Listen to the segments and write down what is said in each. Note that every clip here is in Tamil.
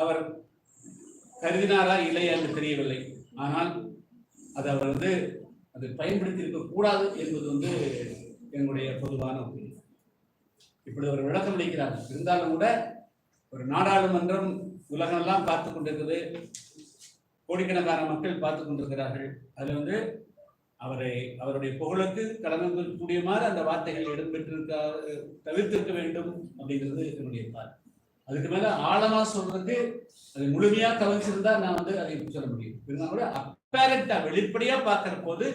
அவர் கருதினாரா இல்லையா என்று தெரியவில்லை. ஆனால் அது அவர் வந்து அது பயன்படுத்தி இருக்கக்கூடாது என்பது வந்து என்னுடைய பொதுவான ஒப்பீனியன். இப்படி ஒரு விளக்கம் அளிக்கிறார். இருந்தாலும் கூட ஒரு நாடாளுமன்றம் உலகமெல்லாம் பார்த்து கொண்டிருக்கிறது கோடிக்கணக்கான மக்கள் பார்த்து கொண்டிருக்கிறார்கள். அதில் வந்து அவரை அவருடைய புகழுக்கு கலந்து கூடியமாறு அந்த வார்த்தைகள் இடம்பெற்றிருக்க தவிர்த்திருக்க வேண்டும் அப்படிங்கிறது என்னுடைய பார்வை. அதுக்கு மேல ஆழமா சொல்றதுக்கு அது முழுமையா கவனிச்சிருந்தா நான் வந்து அதை சொல்ல முடியும்? இருந்தாலும் அப்பேரண்டா வெளிப்படையா பார்க்கிற போது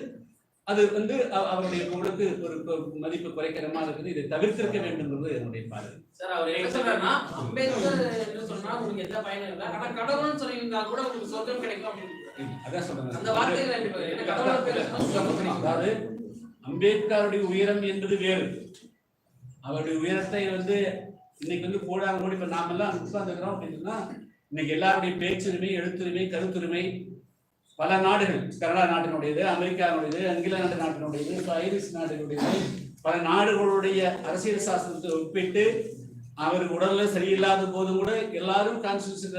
அது வந்து அவ- அவருடைய புகழுக்கு ஒரு மதிப்பு குறைக்கிற மாதிரி இருக்குது. இதை தவிர்த்திருக்க வேண்டும்ன்றது என்னுடைய பார்வை. சார் அவர் என்ன சொல்றாருன்னா அம்பேத்கர் என்று சொன்னா உங்களுக்கு எந்த பயனும் இல்லை. ஆனா கடவுள்னு சொல்லியிருந்தா கூட உங்களுக்கு சொர்க்கம் கிடைக்கும் அப்படின்னு. அதான் சொல்றேன். அந்த வார்த்தைகள் அதாவது அம்பேத்கருடைய உயரம் என்பது வேறு. அவருடைய உயரத்தை வந்து இன்னைக்கு வந்து கோடாங்க கோடி இப்ப நாமெல்லாம் உட்கார்ந்துக்கிறோம் அப்படின்னா இன்னைக்கு எல்லாருடைய பேச்சுரிமை எழுத்துரிமை கருத்துரிமை பல நாடுகள் கனடா நாட்டினுடையது அமெரிக்காவுடையது இங்கிலாந்து நாட்டினுடையது இப்ப ஐரிஷ் நாட்டினுடையது பல நாடுகளுடைய அரசியல் சாஸ்திரத்தை ஒப்பிட்டு அவருக்கு உடல்ல சரியில்லாத போது கூட எல்லாரும் கான்ஸ்டியூஷன்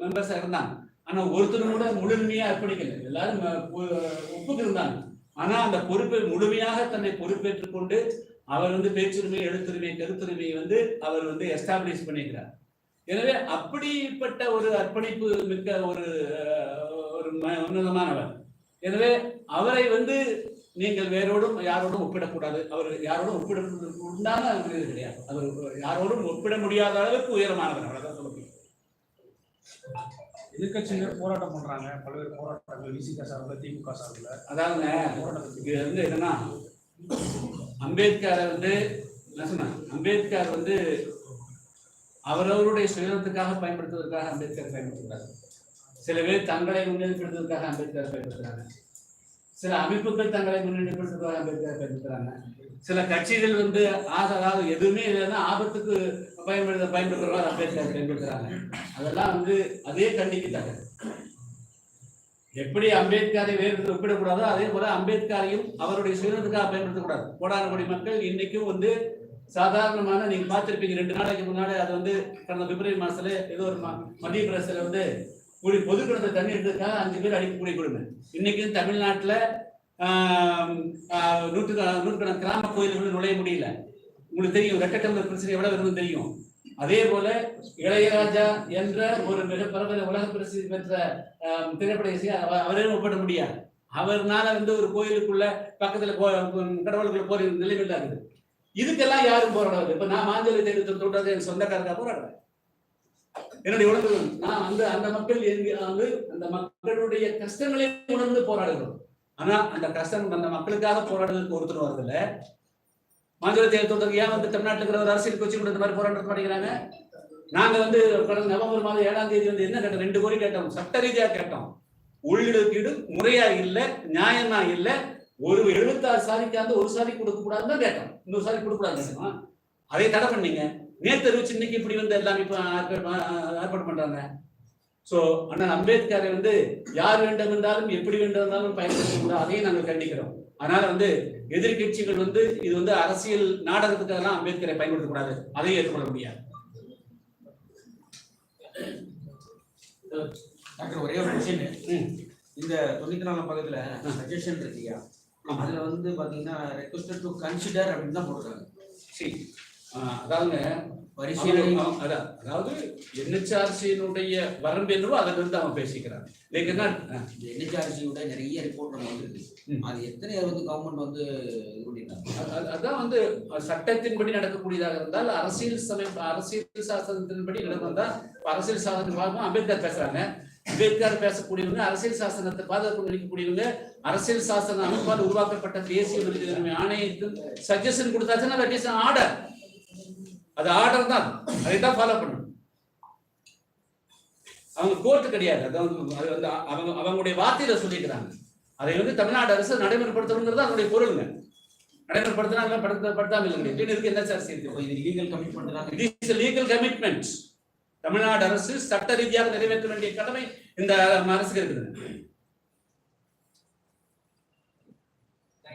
மெம்பர்ஸா இருந்தாங்க. ஆனா ஒருத்தரும் கூட முழுமையா அர்ப்பணிக்கல எல்லாரும் ஒப்புக்கு இருந்தாங்க ஆனா அந்த பொறுப்பை முழுமையாக தன்னை பொறுப்பேற்றுக் கொண்டு அவர் வந்து பேச்சுரிமை எழுத்துரிமை கருத்துரிமையை வந்து அவர் வந்து எஸ்டாப்ளிஷ் பண்ணிக்கிறார். எனவே அப்படிப்பட்ட ஒரு அர்ப்பணிப்பு மிக்க ஒரு ஒரு உன்னதமானவர். எனவே அவரை வந்து நீங்கள் வேறோடும் யாரோடும் ஒப்பிடக்கூடாது. அவர் யாரோடும் ஒப்பிடுவதற்கு உண்டான இது கிடையாது. அவர் யாரோடும் ஒப்பிட முடியாத அளவுக்கு உயரமானவர். அவ்வளவுதான் சொல்ல முடியும். எதிர்க்கட்சியினர் போராட்டம் பண்றாங்க. பல்வேறு போராட்டங்கள். விசிக சார்பில் திமுக சார்பில். அதாவதுங்க போராட்டத்துக்கு வந்து என்னன்னா அம்பேத்கரை வந்து என்ன சொன்னேன் அம்பேத்கர் வந்து அவரவருடைய சுயநலத்துக்காக பயன்படுத்துவதற்காக அம்பேத்கர் பயன்படுத்துகிறார். சில பேர் தங்களை முன்னெடுப்படுத்துவதற்காக அம்பேத்கர் பயன்படுத்துறாங்க சில அமைப்புகள் தங்களை முன்னெடுப்படுத்துவதற்காக அம்பேத்கர் பயன்படுத்துறாங்க சில கட்சிகள் வந்து ஆசை அதாவது எதுவுமே இல்லைன்னா ஆபத்துக்கு பயன்படுத்த பயன்படுத்துறவங்க அம்பேத்கர் பயன்படுத்துறாங்க. அதெல்லாம் வந்து அதே கண்டிக்கிட்டாங்க எப்படி அம்பேத்கரை வேறு ஒப்பிடக்கூடாதோ அதே போல அம்பேத்கரையும் அவருடைய சுயநலத்துக்காக பயன்படுத்தக்கூடாது. கோடான கோடி மக்கள் இன்னைக்கும் வந்து சாதாரணமான நீங்க பார்த்திருப்பீங்க ரெண்டு நாளைக்கு முன்னாடி அது வந்து கடந்த பிப்ரவரி மாசத்துல ஏதோ ஒரு ம- மத்திய பிரதேசத்துல வந்து கூடி பொது கிணத்து தண்ணி எடுத்ததுக்காக அஞ்சு பேர் அடிக்க கூடிய கொடுமை இன்னைக்கு தமிழ்நாட்டுல நூற்று ஆஹ், நூற்றுக்கணக்கான கிராம கோயில்கள் நுழைய முடியல. உங்களுக்கு தெரியும் ரெட்டட்டம்பர் பிரச்சனை எவ்வளவு இருந்து தெரியும். அதே போல இளையராஜா என்ற ஒரு மிக பரவல உலக பிரசித்தி பெற்ற திரைப்பட இசையை அவரையும் ஒப்பிட முடியாது. அவர்னால வந்து ஒரு கோயிலுக்குள்ள பக்கத்துல கடவுளுக்குள்ள போற நிலைமையில இருக்குது இதுக்கெல்லாம் யாரும் போராடாது இப்ப நான் மாஞ்சலி தேர்தல் தொடர்ந்து என் சொந்தக்காரங்க போராடுறேன். என்னுடைய உணர்வு நான் வந்து அந்த மக்கள் வந்து அந்த மக்களுடைய கஷ்டங்களை உணர்ந்து போராடுகிறோம். ஆனா அந்த கஷ்டம் அந்த மக்களுக்காக போராடுறதுக்கு ஒருத்தர் வரதில்ல. மாஞ்சலி தேர்தல் தொட்டதுக்கு ஏன் வந்து தமிழ்நாட்டில் இருக்கிற ஒரு அரசியல் கட்சி இந்த மாதிரி போராட்டம் பண்ணிக்கிறாங்க? நாங்க வந்து கடந்த நவம்பர் மாதம் ஏழாம் தேதி வந்து என்ன கேட்டோம்? ரெண்டு கோரி கேட்டோம். சட்ட ரீதியா கேட்டோம். உள்ளிடுக்கீடு முறையா இல்ல நியாயமா இல்ல ஒரு எழுபத்தாறு சாதிக்காந்து ஒரு சாதி கொடுக்க கூடாதுன்னு தான் கேட்டோம். இன்னொரு சாதி கொடுக்க கூடாது அதை தடை பண்ணீங்க. நேற்று அறிவிச்சு இன்னைக்கு இப்படி வந்து எல்லாம் இப்ப ஏற்பாடு பண்றாங்க. சோ அண்ணன் அம்பேத்கரை வந்து யார் வேண்டும் என்றாலும் எப்படி வேண்டும் என்றாலும் பயன்படுத்த கூடாது அதையும் நாங்கள் கண்டிக்கிறோம். அதனால வந்து எதிர்க்கட்சிகள் வந்து இது வந்து அரசியல் நாடகத்துக்காக அம்பேத்கரை பயன்படுத்தக்கூடாது. அதையும் ஏற்றுக்கொள்ள முடியாது. டாக்டர் ஒரே ஒரு கொஸ்டின். இந்த தொண்ணூத்தி நாலாம் பக்கத்துல சஜஷன் இருக்கியா அதுல வந்து பாத்தீங்கன்னா ரெக்வஸ்டட் டு கன்சிடர் அப்படின்னு தான் போடுறாங்க சரி. அதாவதுங்க அதாவது என்ஹெச்ஆர்சியினுடைய வரம்பு என்னவோ அதிலிருந்து இருந்து அவன் பேசிக்கிறான். ஆஹ் என்ஹெச்ஆர்சியோட நிறைய ரிப்போர்ட் நம்ம வந்திருக்கு. அது எத்தனை வந்து கவர்மெண்ட் வந்து அதான் வந்து சட்டத்தின்படி நடக்கக்கூடியதாக இருந்தால் அரசியல் சமயம் அரசியல் சாசனத்தின்படி நடக்கிறதா அரசியல் சாசனத்துக்கு அம்பேத்கர் பேசுறாங்க. அம்பேத்கர் பேசக்கூடியவங்க அரசியல் சாசனத்தை பாதுகாப்பு நினைக்கக்கூடியவங்க அரசியல் சாசன அமைப்பால் உருவாக்கப்பட்ட தேசிய ஆணையத்தின் சஜஷன் கொடுத்தாச்சுன்னா ஆர்டர். அது ஆர்டர் தான் அதை. தான் ஃபாலோ பண்ணணும். அவங்க கோர்ட்டு கிடையாது. அது வந்து அது வந்து அவங்க அவங்களுடைய வார்த்தையில சொல்லிக்கிறாங்க. அதை வந்து தமிழ்நாடு அரசு நடைமுறைப்படுத்தணுங்கிறது அதனுடைய பொருளுங்க. நடைமுறைப்படுத்தினா படுத்த இல்லை இதுக்கு என்ன சார் இது லீகல் கமிட்மெண்ட் தான். இட் லீகல் கமிட்மெண்ட் தமிழ்நாடு அரசு சட்ட ரீதியாக நிறைவேற்ற வேண்டிய கடமை இந்த அரசுக்கு இருக்குது.